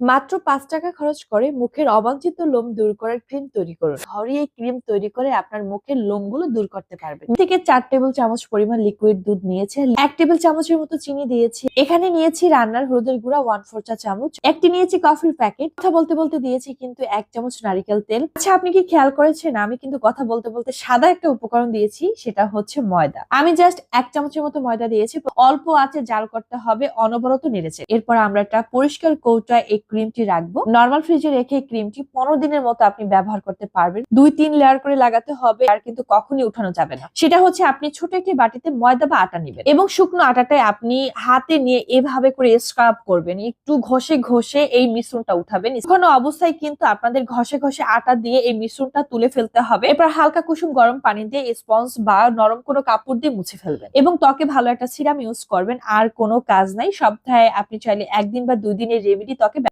মাত্র পাঁচ টাকা খরচ করে মুখের অবাঞ্ছিত লোম দূর করার ক্রিম তৈরি করুন। ঘরে এই ক্রিম তৈরি করে আপনার মুখের লোমগুলো দূর করতে পারবেন। থেকে চার টেবিল চামচ পরিমাণ লিকুইড দুধ নিয়েছে। এক টেবিল চামচের মতো চিনি দিয়েছি। এখানে নিয়েছি রান্নার হলুদের গুঁড়া ওয়ান ফোর চা চামচ। একটি নিয়েছি কফির প্যাকেট কথা বলতে বলতে দিয়েছি কিন্তু এক চামচ নারিকেল তেল। আচ্ছা আপনি কি খেয়াল করেছেন? আমি কিন্তু কথা বলতে বলতে সাদা একটা উপকরণ দিয়েছি, সেটা হচ্ছে ময়দা। আমি জাস্ট এক চামচের মতো ময়দা দিয়েছি। অল্প আছে জাল করতে হবে, অনবরত নেড়েছে এরপর আমরা একটা পরিষ্কার কৌটায় এই ক্রিমটি রাখব। নর্মাল ফ্রিজে রেখে ক্রিমটি পনেরো দিনের মতো আপনি ব্যবহার করতে পারবেন। দুই তিন লেয়ার করে লাগাতে হবে, আর কিন্তু কখনই উঠানো যাবে না। সেটা হচ্ছে আপনি ছোট একটি বাটিতে ময়দা বা আটা নেবেন এবং শুকনো আটাটাই আপনি হাতে নিয়ে এভাবে করে স্ক্রাব করবেন। একটু ঘষে ঘষে এই মিশ্রণটা উঠাবেন। কোনো অবস্থায় কিন্তু আপনাদের ঘষে ঘষে আটা দিয়ে এই মিশ্রণটা তুলে ফেলতে হবে। এরপর হালকা কুসুম গরম পানি দিয়ে স্পঞ্জ বা নরম কোনো কাপড় দিয়ে মুছে ফেলবেন এবং ত্বকে ভালো একটা সিরাম ইউজ করবেন। আর কোনো কাজ নাই। সপ্তাহে আপনি চাইলে একদিন বা দুই দিনের রেমেডি ত্বকে